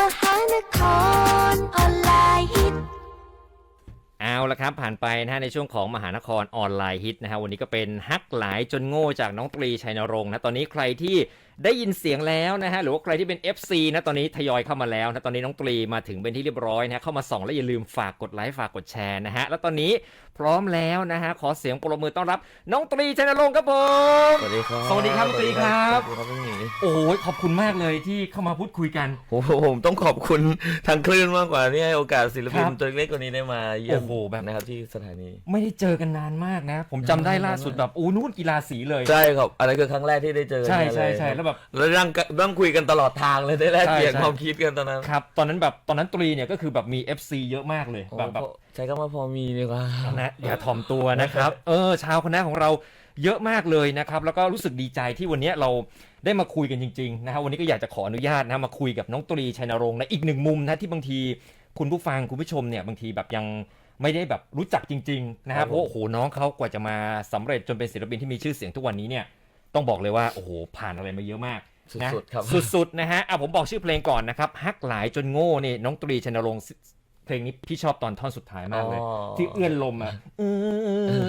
มหานครออนไลน์ฮิตเอาละครับ ผ่านไปนะฮะในช่วงของมหานครออนไลน์ฮิตนะฮะวันนี้ก็เป็นฮักหลายจนโง่จากน้องตรีชัยนรงค์นะตอนนี้ใครที่ได้ยินเสียงแล้วนะฮะหรือว่าใครที่เป็น FC นะตอนนี้ทยอยเข้ามาแล้วนะตอนนี้น้องตรีมาถึงเป็นที่เรียบร้อยนะฮะเข้ามาส่องและอย่าลืมฝากกดไลค์ฝากกดแชร์นะฮะแล้วตอนนี้พร้อมแล้วนะฮะขอเสียงปรบมือต้อนรับ น้องตรีชัยนรงค์ครับผม สวัสดีครับสวัสดีครับคุณตรีครับ สวัสดีครับพี่หมีโอ้ยขอบคุณมากเลยที่เข้ามาพูดคุยกัน โอ้โหผมต้องขอบคุณทางคลื่นมากกว่าที่ให้โอกาสศิลปินครับตัวเล็กๆคนนี้ได้มาเยี่ยมโอ้โหแบบ นะครับที่สถานี ไม่ได้เจอกันนานมากนะ ผมจำได้ล่าสุดแบบโอ้นู่นกีฬาสีเลย ใช่ครับอันนั้นคือครั้งแรกที่ได้เจอใช่กันใช่เลยใช่แล้วแบบ แล้วนั่งนั่งคุยกันตลอดทางเลยได้แลกเปลี่ยนใช่ใช่ ความคิดกันตอนนั้นครับตอนนั้นแบบตอนนั้นตรีเนี่ยก็คือแบบมี FC เยอะมากเลยโอ้แบบแบบพอใช้คำว่าพอมีดีกว่า นะอย่าถ่อมตัวนะครับ เออ ชาวคณะของเราเยอะมากเลยนะครับ แล้วก็รู้สึกดีใจที่วันนี้เราได้มาคุยกันจริงๆนะครับวันนี้ก็อยากจะขออนุญาตนะมาคุยกับน้องตรีชัยนรงค์ในอีกหนึ่งมุมนะที่บางทีคุณผู้ฟังคุณผู้ชมเนี่ยบางทีแบบยังไม่ได้แบบรู้จักจริงๆนะคครัรับบเพราะว่าผมโอ้โหน้องเขากว่าจะมาสำเร็จจนเป็นศิลปินที่มีชื่อเสียงทุกวันนี้เนี่ย ต้องบอกเลยว่าโอ้โหผ่านอะไรมาเยอะมากนะสุดๆครับ สุดๆนะฮะอะผมบอกชื่อเพลงก่อนนะครับฮักหลายจนโง่นี่น้องตรีชนรงค์เพลงนี้พี่ชอบตอนท่อนสุดท้ายมากเลย อ๋อที่เอื้อนลมอะเอ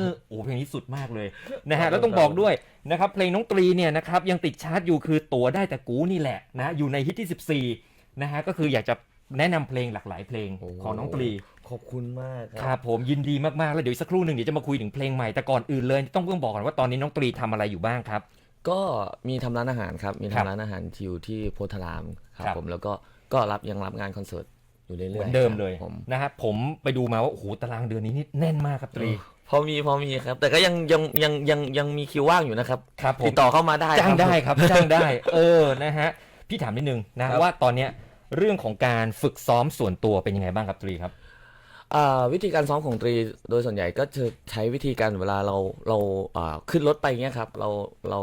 อโอ้เพลงนี้สุดมากเลยนะฮะแล้วต้องบอกด้วยนะครับเพลงน้องตรีเนี่ยนะครับยังติดชาร์ตอยู่คือตัวได้แต่กูนี่แหละนะอยู่ในฮิตที่ 14นะฮะก็คืออยากจะแนะนำเพลงหลากหลายเพลงโอ้ของน้องตรีข อบคุณมากคครัรับ บผมยินดีมากๆ แล้วเดี๋ยวอีกสักครู่หนึ่งเดี๋ยวจะมาคุยถึงเพลงใหม่แต่ก่อนอื่นเลยต้องต้องบอกก่อนว่าตอนนี้น้องตรีทำอะไรอยู่บ้างครับ ก็มีทำร้านอาหารครับ มีครับทำร้านอาหารที่อยู่ที่โพธารามครับครับ ผมแล้วก็ก็รับยังรับงานคอนเสิร์ตอยู่เรื่อยๆเหมือนเดิมเลยครับผมนะฮะผมไปดูมาว่าโอ้โหตารางเดือนนี้นี่แน่นมากครับตรีพอมีพอมีครับ แต่ก็ยังยังยังยังยังมีคิวว่างอยู่นะครับครับผมติดต่อเข้ามาได้จ้างได้ครับครับ จ้างได้ เออนะฮะพี่ถามนิดนึงนะครับ ว่าตอนเนี้ยเรื่องของการฝึกซ้อมส่วนตัวเป็นยังไงบ้างครับตรีครับอ่า วิธีการซ้อมของตรีโดยส่วนใหญ่ก็จะใช้วิธีการเวลาเราเราอ่าขึ้นรถไปเงี้ยครับเราเรา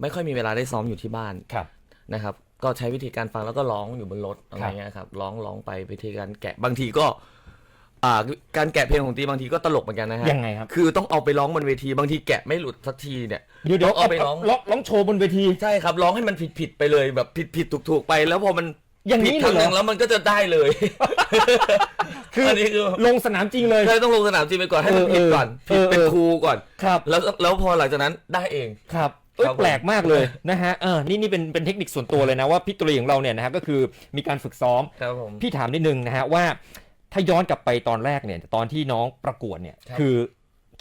ไม่ค่อยมีเวลาได้ซ้อมอยู่ที่บ้านครับนะครับ ก็ใช้วิธีการฟังแล้วก็ร้องอยู่บนรถอะไรครับเงี้ยครับร้องร้องไปวิธีการแกะบางทีก็อ่าการแกะเพลงของตรีบางทีก็ตลกเหมือนกันนะฮะยังไงครับคือต้องเอาไปร้องบนเวทีบางทีแกะไม่หลุดสักทีเนี่ยเดี๋ยวเดี๋ยวเอาไปร้องร้องร้องโชว์บนเวทีใช่ครับร้องให้มันผิดผิดๆไปเลยแบบผิดผิดถูกถูกๆไปแล้วพอมัน อย่างนี้ผิดครั้งหนึ่งเลยเหรอแล้วมันก็จะได้เลย คืออันนี้คือ ลงสนามจริงเลย ใช่ต้องลงสนามจริงไปก่อนให้มันเออผิดก่อนเอผิดอเป็นเออครูก่อน ครับ แล้วแล้วพอหลังจากนั้นได้เอง ครับเอ้ยครับผมแปลกมากเลยนะฮะเออนี่นี่เป็นเป็นเทคนิคส่วนตัวเลยนะว่าพี่ตรีของเราเนี่ยนะฮะก็คือมีการฝึกซ้อม ครับผม พี่ถามนิดนึงนะฮะว่า ถ้าย้อนกลับไปตอนแรกเนี่ยตอนที่น้องประกวดเนี่ยครับ คือ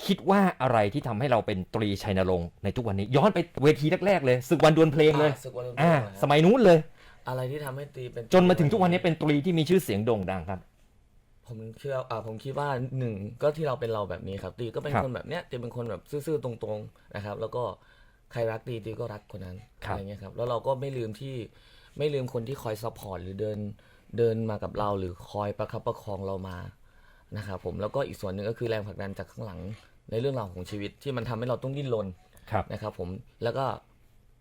คิดว่าอะไรที่ทำให้เราเป็นตรีชัยนรงค์ในทุกวันนี้ ย้อนไปเวทีแรกๆเลยศึกวันดวลเพลงเลย อ่าศึกวันดวลเพลงอ่านะครับสมัยนู้นเลย อะไรที่ทำให้ตีเป็นจนมาถึงทุกวันนี้เป็นตรีที่มีชื่อเสียงโด่งดังครับ ผมเชื่ออ่าผมคิดว่าหนึ่งก็ที่เราเป็นเราแบบนี้ครับ ตีก็เป็นครับคนแบบเนี้ยตีเป็นคนแบบซื่อๆตรงๆนะครับ แล้วก็ใครรักตีตีก็รักคนนั้นครับ อะไรเงี้ยครับแล้วเราก็ไม่ลืมที่ไม่ลืมคนที่คอยซัพพอร์ตหรือเดินเดินมากับเราหรือคอยประคับประคองเรามานะครับผมแล้วก็อีกส่วนหนึ่งก็คือแรงผลักดันจากข้างหลังในเรื่องราวของชีวิตที่มันทำให้เราต้องดิ้นรน ครับ นะครับผมแล้วก็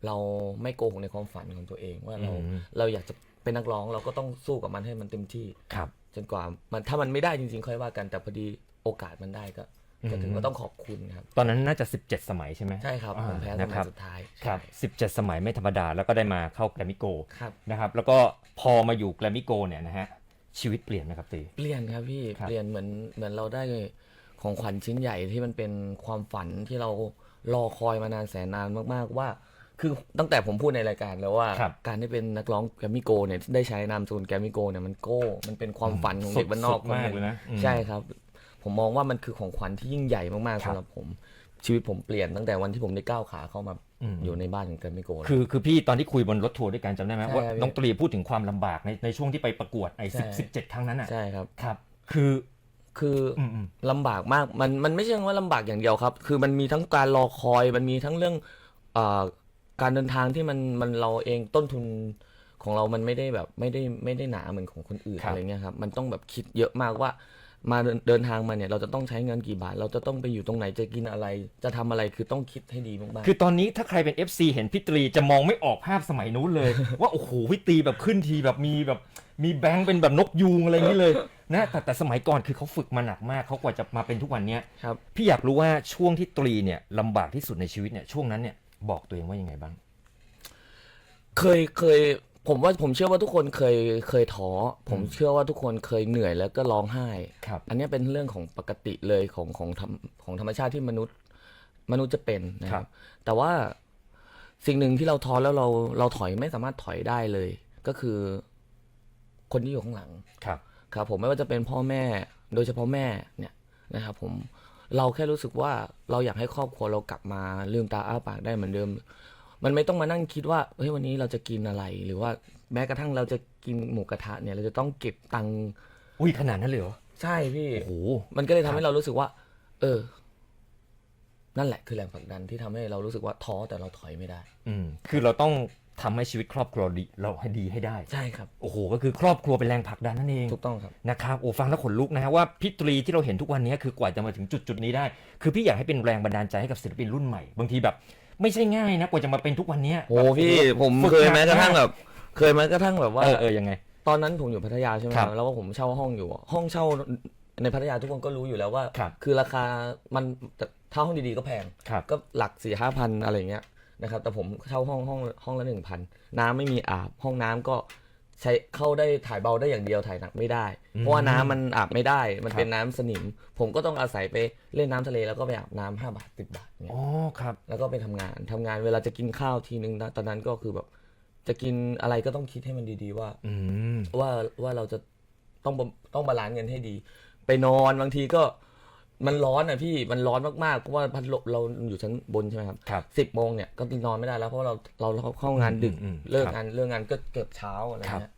เราไม่โกหกในความฝันของตัวเองว่าเราอืม เราอยากจะเป็นนักร้องเราก็ต้องสู้กับมันให้มันเต็มที่ ครับ จนกว่ามันถ้ามันไม่ได้จริงๆ ค่อยว่ากันแต่พอดีโอกาสมันได้ก็ก็ถึงอืมก็ต้องขอบคุณครับ ตอนนั้นน่าจะ 17 สมัยใช่ไหมใช่ครับอ่าผมแพ้สนะคมัรัยบสุดท้ายครับใช่17 สมัยไม่ธรรมดา แล้วก็ได้มาเข้าแกรมมิโกครับ นะครับแล้วก็พอมาอยู่แกรมมิโกเนี่ยนะฮะชีวิตเปลี่ยนไหมครับตี เปลี่ยนครับพี่ครับ เปลี่ยนเหมือนเหมือนเราได้ของขวัญชิ้นใหญ่ที่มันเป็นความฝันที่เรารอคอยมานานแสนนานมากๆว่า คือตั้งแต่ผมพูดในรายการแล้วว่า ครับการได้เป็นนักร้องแกรมมี่โกเนี่ยได้ใช้นามสกุลแกรมมี่โกเนี่ยมันโก้ มันเป็นความฝันของเด็กบ้านนอกสุดๆมากคนหเลยงนะอืมใช่ครับ ผมมองว่ามันคือของขวัญที่ยิ่งใหญ่มากครัๆบสำหรับผมชีวิตผมเปลี่ยนตั้งแต่วันที่ผมได้ก้าวขาเข้ามาอืมอยู่ในบ้านของแกรมมี่โกเลยคือคือพี่ตอนที่คุยบนรถทัวร์ด้วยกันจำได้ไหมใช่ว่าครับน้องตรีพูดถึงความลำบากในในช่วงที่ไปประกวดไอ้ใช่ สิบสิบเจ็ดครั้งนั้นอะใช่ครับ ครับ คือคืออืมอืม ลำบากมาก มัน มันไม่ใช่ว่าลำบากอย่างเดียวครับ คือมันมีทั้งการรอคอย มันมีทั้งเรื่องเอ่อ การเดินทางที่มันมันเราเองต้นทุนของเรามันไม่ได้แบบไม่ได้ไม่ได้หนาเหมือนของคนอื่นครับ อะไรเงี้ยครับมันต้องแบบคิดเยอะมากว่า มาเดินเดินทางมาเนี่ยเราจะต้องใช้เงินกี่บาท เราจะต้องไปอยู่ตรงไหนจะกินอะไร จะทำอะไรคือต้องคิดให้ดีมากๆ คือตอนนี้ถ้าใครเป็น FC เห็นพี่ตรีจะมองไม่ออกภาพสมัยนู้นเลย ว่าโอ้โหพี่ตรีแบบขึ้นทีแบบมีแบบมีแบงค์เป็นแบบนกยูงอะไรอย่างนี้เลยนะแต่แต่สมัยก่อนคือเขาฝึกมาหนักมากเขากว่าจะมาเป็นทุกวันเนี้ยครับ พี่อยากรู้ว่าช่วงที่ตรีเนี่ยลำบากที่สุดในชีวิตเนี่ยช่วงนั้นเนี่ย บอกตัวเองว่ายังไงบ้าง เคยเคย ผมว่าผมเชื่อว่าทุกคนเคยเคยท้อผมอืมเชื่อว่าทุกคนเคยเหนื่อยแล้วก็ร้องไห้ ครับ อันเนี้ยเป็นเรื่องของปกติเลยของของธรรมของธรรมชาติที่มนุษย์ มนุษย์จะเป็นนะคครัรับ บ แต่ว่าสิ่งหนึ่งที่เราท้อแล้วเราเราถอยไม่สามารถถอยได้เลย ก็คือ คนที่อยู่ข้างหลัง ครับ ครับผมไม่ว่าจะเป็นพ่อแม่โดยเฉพาะแม่เนี่ยนะครับผม เราแค่รู้สึกว่าเราอยากให้ครอบครัวเรากลับมาลืมตาอ้าปากได้เหมือนเดิม มันไม่ต้องมานั่งคิดว่าเฮ้ยวันนี้เราจะกินอะไร หรือว่าแม้กระทั่งเราจะกินหมูกระทะเนี่ยเราจะต้องเก็บตังค์อุ้ยขนาดนั้นเลยเหรอใช่พี่โอ้โหมันก็เลยทำครัให้บเรารู้สึกว่า เออ นั่นแหละคือแรงผลักดันที่ทำให้เรารู้สึกว่าท้อแต่เราถอยไม่ได้ อืมคือเราต้อง ทำให้ชีวิตครอบครัวดีเราให้ดีให้ได้ ใช่ครับ โอ้โห ก็คือครอบครัวเป็นแรงผลักดันนั่นเอง ถูกต้องครับ นะครับ โอ้ฟังแล้วขนลุกนะฮะว่าพี่ตรีที่เราเห็นทุกวันนี้คือกว่าจะมาถึงจุดจุดๆนี้ได้ คือพี่อยากให้เป็นแรงบันดาลใจให้กับศิลปินรุ่นใหม่ บางทีแบบ ไม่ใช่ง่ายนะกว่าจะมาเป็นทุกวันเนี้ยโอ้พี่ผมฝึกเคยหนัแม้กระทั่งแบบ เคยแม้กระทั่งแบบว่า เออเออยังไง ตอนนั้นผมอยู่พัทยาใช่ไหมครับ แล้วก็ผมเช่าห้องอยู่อะห้องเช่าในพัทยาทุกคนก็รู้อยู่แล้วว่า ครับ คือราคา มันแต่ถ้าห้องดีๆก็แพง ครับ ก็หลักสี่ห้าพันอะไรเงี้ย นะครับ แต่ผมเช่าห้องห้องห้องละหนึ่งพันน้ำไม่มีอาบห้องน้ำก็ใช้เข้าได้ถ่ายเบาได้อย่างเดียวถ่ายหนักไม่ได้อืมเพราะว่าน้ำมันอาบไม่ได้ มันครับเป็นน้ำสนิม ผมก็ต้องอาศัยไปเล่นน้ำทะเลแล้วก็ไปอาบน้ำห้าบาทสิบบาทเนี่ย อ๋อครับ แล้วก็ไปทำงานทำงานเวลาจะกินข้าวทีนึงนะตอนนั้นก็คือแบบ จะกินอะไรก็ต้องคิดให้มันดีๆว่า อืม ว่าว่าเราจะต้องบต้องบาลานซ์เงินให้ดี ไปนอนบางทีก็ มันร้อนอะพี่มันร้อนมากๆเพราะว่าพัดลมเราอยู่ชั้นบนใช่ไหมครับครับ สิบโมงเนี่ยก็นอนไม่ได้แล้วเพราะเราเราเราเข้างานดึกอืมอืมเลิกครับงานเลิกงานก็เกือบเช้าอะไรครับ เงี้ย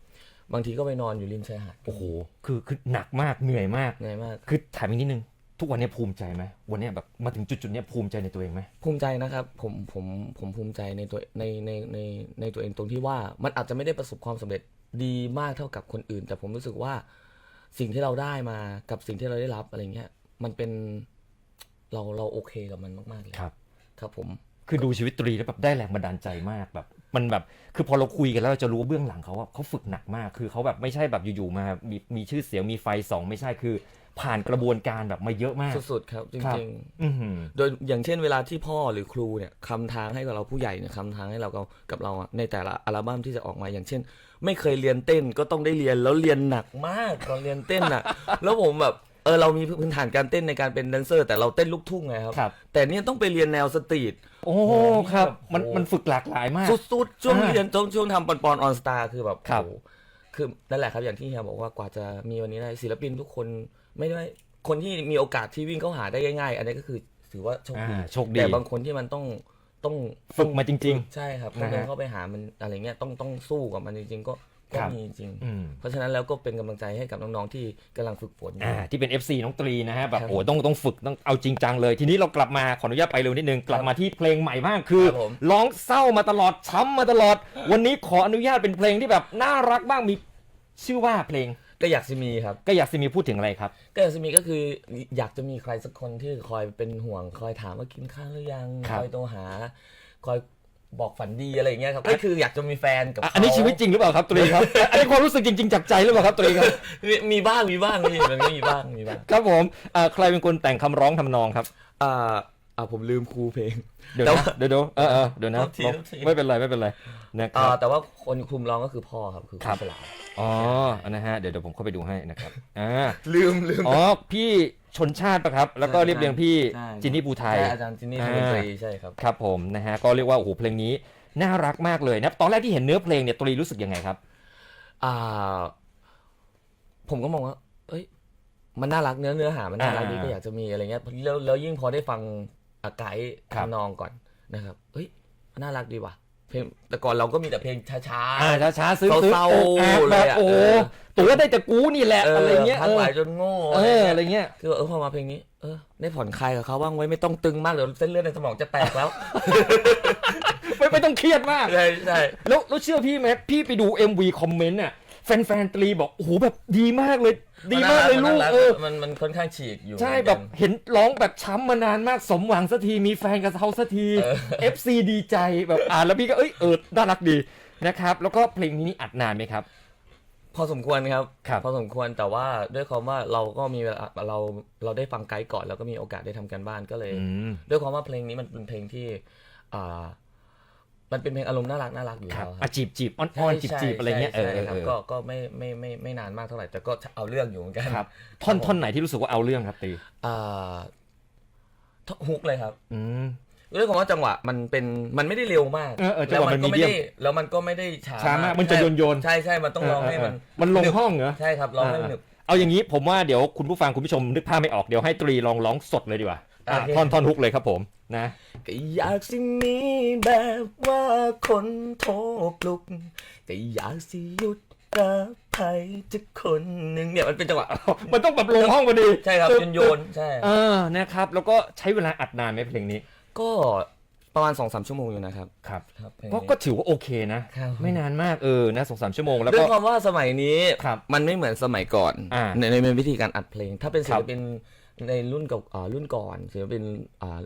บางทีก็ไปนอนอยู่ริมชายหาดโอ้โห คือคือหนักมากเหนื่อยมาก เหนื่อยมาก คือถามอีกนิดนึง ทุกวันนี้ภูมิใจไหมวันนี้แบบมาถึงจุดจุดๆเนี้ยภูมิใจในตัวเองไหม ภูมิใจนะครับผมผมผมภูมิใจในตัวในในในในตัวเองตรงที่ว่ามันอาจจะไม่ได้ประสบความสำเร็จดีมากเท่ากับคนอื่น แต่ผมรู้สึกว่าสิ่งที่เราได้มากับสิ่งที่เราได้รับอะไรเงี้ย มันเป็นเราเราโอเคกับมันมากๆเลยครับ ครับผมคือดูชีวิตตรีแล้วแบบได้แรงบันดาลใจมากแบบ มันแบบคือพอเราคุยกันแล้วเราจะรู้ว่าเบื้องหลังเขาว่าเขาฝึกหนักมาก คือเขาแบบไม่ใช่แบบอยู่ๆมามีมีชื่อเสียงมีไฟสองไม่ใช่คือ ผ่านกระบวนการแบบมาเยอะมาก สุดๆครับ จครับ ริงอือหือ ๆ โดยอย่างเช่นเวลาที่พ่อหรือครูเนี่ยคำทางให้กับเราผู้ใหญ่เนี่ยคำทางให้เรากับกับเราอะในแต่ละอัลบั้มที่จะออกมาอย่างเช่น ไม่เคยเรียนเต้นก็ต้องได้เรียนแล้วเรียนหนักมากตอนเรียนเต้นอะแล้วผมแบบ เออเรามีพื้นฐานการเต้นในการเป็นแดนเซอร์ แต่เราเต้นลูกทุ่งไงครับ ครับ แต่เนี่ยต้องไปเรียนแนวสตรีท โอ้โหครับแบบมันโอ้มันฝึกหลากหลายมาก สุดๆ ช่วงอ่าเรียนช่วงช่วงทำปอนปอนออนสตาคือแบบครับ โอ้โหคือนั่นแหละครับอย่างที่เฮียบอกว่ากว่าจะมีวันนี้ได้ศิลปินทุกคนไม่ได้คนที่มีโอกาสที่วิ่งเข้าหาได้ง่ายๆ อันนี้ก็คือถือว่าโชคดีอ่าโชคดีแต่บางคนที่มันต้องต้อง ฝึกมาจริง ใช่ครับนะฮะมันเดินเข้าไปหามันอะไรเงี้ยต้องต้องสู้กับมันจริงๆก็ ก็ครับมีจริงๆอืมเพราะฉะนั้นแล้วก็เป็นกำลังใจให้กับน้องๆที่กำลังฝึกฝนอยู่อ่าที่เป็น FC น้องตรีนะฮะแบบครับโอ้ต้องต้องฝึกต้องเอาจริงจังเลย ทีนี้เรากลับมาขออนุญาตไปเร็วนิดนึงกลับมาที่เพลงใหม่บ้างคือครับผมร้องเศร้ามาตลอดช้ำมาตลอด วันนี้ขออนุญาตเป็นเพลงที่แบบน่ารักบ้างมีชื่อว่าเพลงก็อยากจะมีครับก็อยากจะมีพูดถึงอะไรครับก็อยากจะมีก็คืออยากจะมีใครสักคนที่คอยเป็นห่วง คอยถามว่ากินข้าวหรือยังครับคอยโทรหา คอย บอกฝันดีอะไรอย่างเงี้ยครับก็คืออยากจะมีแฟนกับอะเขาอันนี้ชีวิตจริงหรือเปล่าครับตรีครับ อันนี้ความรู้สึกจริง ๆจากใจหรือเปล่าครับตรีครับ มีมีบ้างมีบ้างนี่มันก็มีบ้างมีบ้าง ครับผมอ่าใครเป็นคนแต่งคำร้องทำนองครับ อ่าอ่าผมลืมครูเพลง เดี๋ยวแต่นะว่าเดี๋ยวเดี๋ยวเออเออเดี๋ยวนะโทษทีบอกโทษที ไม่เป็นไรไม่เป็นไรนะคอ่ารับ แต่ว่าคนคุมร้องก็คือพ่อครับคือคครัรูบสลาอ๋อนะฮะเดี๋ยวเดี๋ยวผมเข้าไปดูให้นะครับอ่าลืมลืม อ๋อพี่ชนชาติปะครับ แล้วก็เรียบเรียงพี่ใช่จินนี่ภูไทย ใช่อาจารย์จินนี่อ่าทำดนตรีใช่ครับ ครับผมนะฮะก็เรียกว่าโอ้โหเพลงนี้น่ารักมากเลยนะตอนแรกที่เห็นเนื้อเพลงเนี่ยตรีรู้สึกยังไงครับ อ่า ผมก็มองว่า เอ้ย มันน่ารักเนื้อเนื้อหา มันน่ารักดีอ่าก็อยากจะมีอะไรเงี้ยแล้วแล้วยิ่งพอได้ฟัง อาไกด์ครับทำนองก่อนนะครับเอ้ยน่ารักดีว่ะเพลงแต่ก่อนเราก็มีแต่เพลงช้าอ่าช้าช้าๆซึ้งซึ้งเศร้าๆอกหักเลแบยบอะโอ้โหเออตัวได้แต่กูนี่แหละๆเออะไรอเงี้ยพัเอกอหลายจนโง่เอออะอะไรไรเงี้ยเงี้ยคือเออพอมาเพลงนี้เออได้ผ่อนคลายกับเขาบ้างไว้ไม่ต้องตึงมากเดี๋ยวเส้นเลือดในสมองจะแตกแล้วไม่ไม่ต้องเครียดมากใช่ใช่แล้วแล้วเชื่อพี่ไหมพี่ไปดู MV คอมเมนต์น่ะ แฟนๆตรีบอกโอ้โหแบบดีมากเลย ดีมากเลยลูกนน่รัเออ มันมันค่อนข้างฉีกอยู่ใช่เหมือนแบกับนเห็นร้องแบบช้ำมานานมากสมหวังสักทีมีแฟนกับเขาสักทีเออ FC ดีใจแบบอ่านแล้วพี่ก็เอ้ยเออน่ารักดีนะครับ แล้วก็เพลงนี้นี่อัดนานไหมครับ พอสมควรครับครับ พอสมควรแต่ว่าด้วยความว่าเราก็มีเวลาเราเราได้ฟังไกด์ก่อนแล้วก็มีโอกาสได้ทำการบ้านก็เลยอืมด้วยความว่าเพลงนี้มันเป็นเพลงที่อ่า มันเป็นเพลงอารมณ์น่ารักน่ารักอยู่ครับแล้วคอะรับจีบจีบอ้อนอ้อนจีบจีบอะไรเงี้ยเอใช่อเออใช่ครับเออก็ก็ไม่ไม่ไม่ไม่ไม่ไม่นานมากเท่าไหร่ แต่ก็เอาเรื่องอยู่เหมือนกันครับท่อนท่อนไหนที่รู้สึกว่าเอาเรื่องครับตีอ่าฮุกเลยครับ อืมเรื่องของว่าจังหวะมันเป็นมันไม่ได้เร็วมากเออเออจังหวะแล้วมันก็ไม่ได้ medium แล้วมันก็ไม่ได้ช้าช้ามากมันจะโยนๆใช่ใช่มันต้องร้องให้มันเออเออมันลงห้องเหรอ ใช่ครับร้องให้อ่าหนึบ เอาอย่างนี้ผมว่าเดี๋ยวคุณผู้ฟังคุณผู้ชมนึกภาพไม่ออกเดี๋ยวให้ตรีลองร้องสดเลยดีกว่าอะโอเค ท่อนท่อนฮุกเลยครับผมนะ ก็อยากสิมีแบบว่าคนโทรปลุกก็อยากสิหยุดกับใครจะคนหนึ่งเนี่ยมันเป็นจังหวะ มันต้องแบบลงห้องพอดีใช่ครับตึ๊โยนโยนใช่เออนะครับ แล้วก็ใช้เวลาอัดนานไหมเพลงนี้ ก็ประมาณสองสามชั่วโมงอยู่นะครับครับครับเพลงก็นี้ก็ถือว่าโอเคนะครับไม่นานมากเออนะสองสามชั่วโมงแล้วด้วก็ยความว่าสมัยนี้ครับมันไม่เหมือนสมัยก่อนอ่าในในในวิธีการอัดเพลง ถ้าเป็นศิครัลบปินในรุ่นเก่าอ่ารุ่นก่อนศิลปินอ่า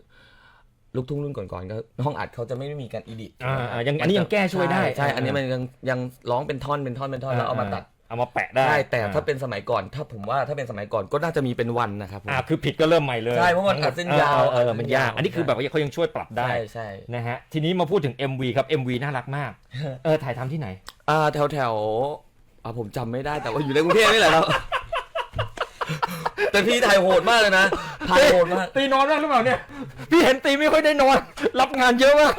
ลูกทุ่งรุ่นก่อนๆก็ห้องอัดเขาจะไม่ได้มีการอีดิทอ่าอ่ายังอันนี้ยังแก้ช่วยได้ใช่อ่าอันนี้มันยังยังร้องเป็นท่อนเป็นท่อนเป็นท่อนแล้วเอามาตัด เอามาแปะได้ได้แต่อ่ถ้าเป็นสมัยก่อนถ้าผมว่าถ้าเป็นสมัยก่อนก็น่าจะมีเป็นวันนะครับผมอ่าคือผิดก็เริ่มใหม่เลยใช่เพราะมันอัดเส้นยาวออเออเออมันยากอัดเส้นยาวอันนี้คือแบบว่าเขายังช่วยปรับได้ใช่ใช่นะฮะทีนี้มาพูดถึง MV ครับ MV น่ารักมากเออถ่ายทำที่ไหนอ่าแถวแถวอ่าผมจำไม่ได้แต่ว่าอยู่ในกรุงเทพนี่แหละครับ แต่พี่ถ่ายโหดมากเลยนะถ่ายโหดมากตีนอนบ้างหรือเปล่าเนี่ย พี่เห็นตีไม่ค่อยได้นอน รับงานเยอะมาก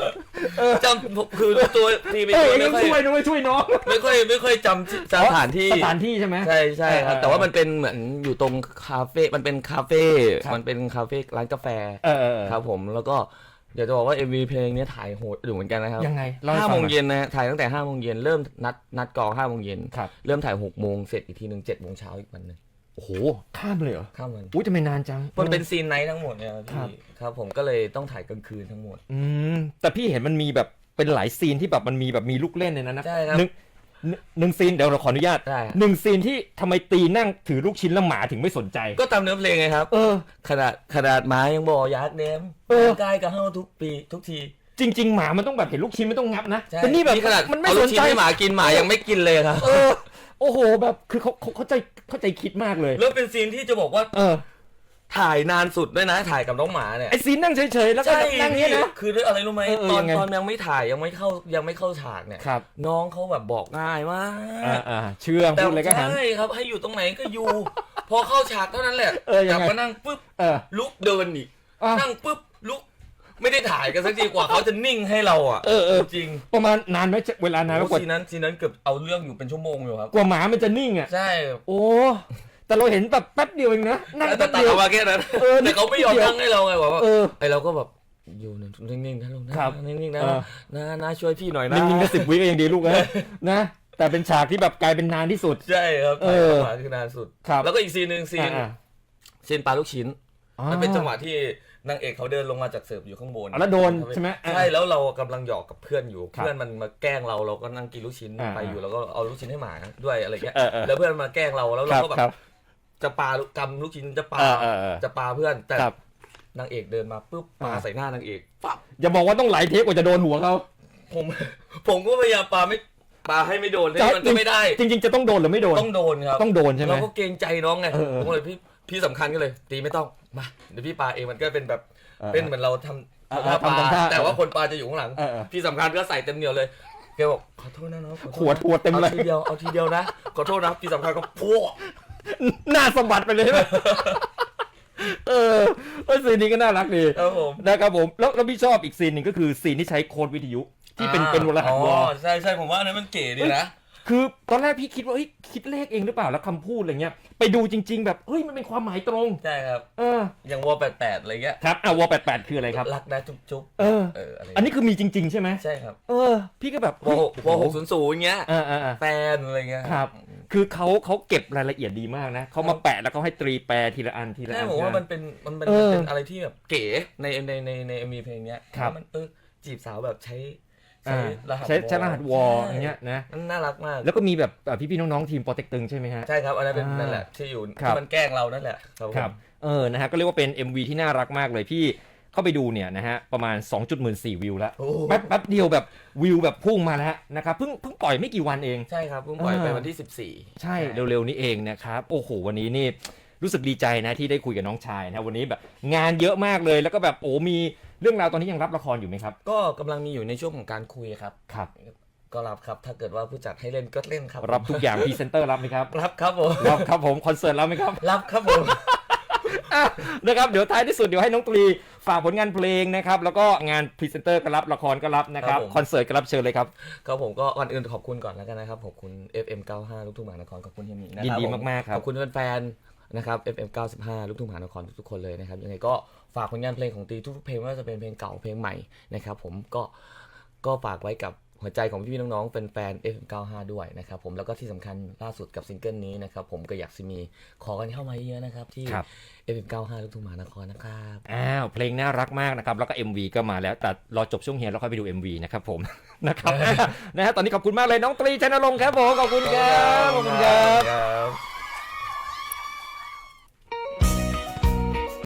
จำคือตัวทีไปเอ้ยตัวยัไม่งค่อยช่วยด้วยช่วยน้อง ไม่ค่อยไม่ค่อยจำที่สถานที่สถานที่ใช่ไหมใช่ใช่ครับเออแต่ว่ามันเป็นเหมือนอยู่ตรงคาเฟ่มันเป็นคาเฟ่ครับมันเป็นคาเฟ่ร้านกาแฟเออเออเออครับผมแล้วก็เดี๋ยวจะบอกว่า MV เพลงเนี้ยถ่ายโหดอยู่เหมือนกันนะครับ ยังไงเล่าให้ห้าฟัโมงงหน่อยเย็นนะฮะถ่ายตั้งแต่ห้าโมงเย็นเริ่มนัดนัดกองห้าโมงเย็นครับเริ่มถ่ายหกโมงเสร็จอีกทีหนึ่งเจ็ดโมงเช้าอีกวันหนึ่ง โอ้โหข้ามเลยเหรอข้ามวันอุ้ยทำไมนานจัง มันเป็นซีนไนท์ทั้งหมดเนี่ยครับครับพี่ครับ ผมก็เลยต้องถ่ายกลางคืนทั้งหมด อืมแต่พี่เห็นมันมีแบบเป็นหลายซีนที่แบบมันมีแบบมีลูกเล่นในนั้นนะใช่ครับหนึ่งหนึ่งหนึ่งซีนเดี๋ยวเราขออนุญาตได้ครับ หนึ่งซีนที่ทำไมตีนั่งถือลูกชิ้นแล้วหมาถึงไม่สนใจ ก็ตามเนื้อเพลงไงครับเออ ขนาดขนาดหมายังบอกอยากเนมเออ กายกับเฮาทุกปีทุกทีจริง ๆ หมามันต้องแบบเห็นลูกชิ้นไม่ต้องงับนะใช่แต่นี่แบบขนาดมันไม่เอาสลูกนชิ้ใจนให้หมากินหมายังไม่กินเลยครับ เออ โอ้โหแบบคือเขาเขาเข้าใจเข้าใจคิดมากเลย แล้วเป็นซีนที่จะบอกว่าเออถ่ายนานสุดด้วยนะถ่ายกับน้องหมาเนี่ยไอซีนนั่งเฉยๆแล้วก็ใช่นั่งเนี้ยนะ คือด้วยอะไรรู้ไหมเออเออตอนยังไง ตอนยังไม่ถ่ายยังไม่เข้ายังไม่เข้าฉากเนี่ยครับน้องเขาแบบบอกง่ายมากอ่าอ่าเชื่องแต่พูดอะไรก็หัน ใช่ครับให้อยู่ตรงไหนก็อยู่ พอเข้าฉากเท่านั้นแหละเออยักงลับไง มานั่งปุ๊บเออลุกเดินอีก อะนั่งปุ๊บลุก ไม่ได้ถ่ายกันสักทีกว่าเขาจะนิ่งให้เราอะเออเออจริงประมาณนานไหมเวลานานไหมโอ้กว่าซีนนั้นซีนนั้นเกือบเอาเรื่องอยู่เป็นชั่วโมงอยู่ครับ กว่าหมามันจะนิ่งอะใช่โอ้แต่เราเห็นแบบแป๊บเดียวเองนะนั่งแต่แป๊บตัดเดียว ออกมาแค่นั้นเออแต่เขาไม่ยอมนิดเดียวนั่งให้เราไงบอกว่าเออไอเราก็แบบอยู่นิ่งๆนะลูกนะครับนิ่งๆนะเออ นะนะช่วยพี่หน่อยนะนิ่งๆก็สิบวิก็ยังดีลูกนะนะ แต่เป็นฉากที่แบบกลายเป็นนานที่สุด ใช่ครับเออจังหวะคือนานสุด ครับแล้วก็อีกซีนหนึ่งซีนอ่าซีนปลาลูกชิ้นอ่ามันเป็นจังหวะที่ นางเอกเขาเดินลงมาจากเสิร์ฟอยู่ข้างบนอ๋อแล้วโดนใช่ไหมอ่าใช่แล้วเรากำลังหยอกกับเพื่อนอยู่ครับเพื่อนมันมาแกล้งเราเราก็นั่งกินลูกชิ้นอ่าไปอยู่แล้วก็เอาลูกชิ้นให้หมาด้วยอะไรเงี้ยเออเออแล้วเพื่อนมาแกล้งเราแล้วคเรารับก็แบครับบจะปาลูกกำลูกชิ้นจะปาเออเออเออจะปาเพื่อนแต่ครับนางเอกเดินมาปุ๊บปาอ่าใส่หน้านางเอกปั๊บอย่าบอกว่าต้องหลายเทปกว่าจะโดนหัวเขาผมผมก็พยายามปาไม่ปาให้ไม่โดนแต่มันก็ไม่ได้ จริง ๆ จะต้องโดนหรือไม่โดนต้องโดนครับต้องโดนใช่ไหมเราก็เกรงใจน้องไงเออเออผมก็เลยพี่ พี่สำคัญก็เลย ตีไม่ต้องมาเดี๋ยวพี่ปาเองมันก็เป็นแบบเออเป็นเหมือนเราทำเออท่าปลาทำท่าแต่ว่าคนปลาจะอยู่ข้างหลัง เออเออ พี่สำคัญก็ใส่เต็มเหนียวเลยแกบอกขอโทษนะน้องขอโทษนะขวดขวดเต็มเลยอาทีเดียวเอาทีเดียวนะขอโทษนะพี่สำคัญก็พัวหน้าสะบัดไปเลยใช่ไหม เออเออซีนนี้ก็น่ารักดีครับผม นะครับผม แล้วแล้วพี่ชอบอีกซีนหนึ่งก็คือซีนที่ใช้โค้ดวิทยุ ที่เป็นเป็นวรหัสอ๋วออลใช่ใช่ผมว่าอันนั้นมันเก๋ดีนะ คือตอนแรกพี่คิดว่าเฮ้ยคิดเลขเองหรือเปล่าแล้วคำพูดอะไรเงี้ยไปดูจริง ๆ แบบเฮ้ยมันเป็นความหมายตรง ใช่ครับ เอออย่างวัวแปดแปดอะไรเงี้ยครับอะวอลแปดแปดคืออะไรครับ รักนะจุ๊บจุ๊บเออ เอออะไรอันนี้คือมีจริง ๆ ใช่ไหมใช่ครับเออ พี่ก็แบบวัวหกเฮ้ยวัวหกศูนย์ศูนย์เงี้ยอ่าอ่าอ่าแฟนอะไรเงี้ยครับ คือเขาเขาเก็บรายละเอียดดีมากนะเขามาแปะแล้วเขาให้ตรีแปลทีละอันทีละใช่อันผมว่าทีละอัมันเป็นมันเป็นเออมันเป็นอะไรที่แบบเก๋ในในในในเอ็มวีเพลงเนี้ยครับแล้วมันเออจีบสาวแบบใช้ ใช้อ่ารหัสใช้ใช้รหัสวอลใช่อย่างเงี้ยนะมันน่ารักมาก แล้วก็มีแบบอะพี่ๆน้องๆทีมโปรเต็กตึงใช่ไหมฮะ ใช่ครับ อันนั้นเป็นอ่านั่นั่นแหละที่อยู่ครับที่มันแกล้งเรานั่นแหละครับผมครับเออนะฮะก็เรียกว่าเป็น MV ที่น่ารักมากเลยพี่เข้าไปดูเนี่ยนะฮะประมาณ 2.14 วิวแล้วโอ้แป๊บแป๊บเดียวแบบวิวแบบพุ่งมาแล้วนะครับเพิ่งเพิ่งปล่อยไม่กี่วันเองใช่ครับเพิ่งปล่อยไปอ่าวันที่ 14 ใช่เร็วๆนี้เองนะครับโอ้โหวันนี้นี่รู้สึกดีใจนะที่ได้คุยกับน้องชายนะวันนี้แบบงานเยอะมากเลยแล้วก็แบบโอ้มี เรื่องราวตอนนี้ยังรับละครอยู่ไหมครับ ก็กำลังมีอยู่ในช่วงของการคุยครับ ครับ ก็รับครับถ้าเกิดว่าผู้จัดให้เล่นก็เล่นครับรับทุกอย่างพรีเซนเตอร์รับไหมครับรับครับผมรับครับผมคอนเสิร์ตรับไหมครับ รับครับผม อะนะครับเดี๋ยวท้ายที่สุดเดี๋ยวให้น้องตรีฝากผลงานเพลงนะครับ แล้วก็งานพรีเซนเตอร์ก็รับละครก็รับนะครับครับผม คอนเสิร์ตก็รับเชิญเลยครับ ครับผมก็ก่อนอื่นขอบคุณก่อนแล้วกันนะครับขอบคุณ FM 95ลูกทุ่งมหานครขอบคุณเฮียหมีนะคยินรับดีผมมากๆครับ ขอบคุณแฟนๆ นะครับ FM 95 ลูกทุ่งมหานครทุกๆคนเลยนะครับยังไงก็ฝากผลงานเพลงของตีทุกๆเพลงไม่ว่าจะเป็นเพลงเก่าเพลงใหม่นะครับผมก็ก็ฝากไว้กับหัวใจของพี่ๆน้องๆเป็นแฟน FM 95 ด้วยนะครับผมแล้วก็ที่สำคัญล่าสุดกับซิงเกิลนี้นะครับผมก็อยากจะมีขอกันเข้ามาเยอะๆนะครับที่ครับ FM 95 ลูกทุ่งมหานครนะครับอ้าวเพลงน่ารักมากนะครับแล้วก็ MV ก็มาแล้วแต่รอจบช่วงเฮียแล้วค่อยไปดู MV นะครับผมนะครับนะฮะตอนนี้ขอบคุณมากเลยน้องตรีชัยนรงค์ครับผมขอบคุณครับขอบคุณครับครับ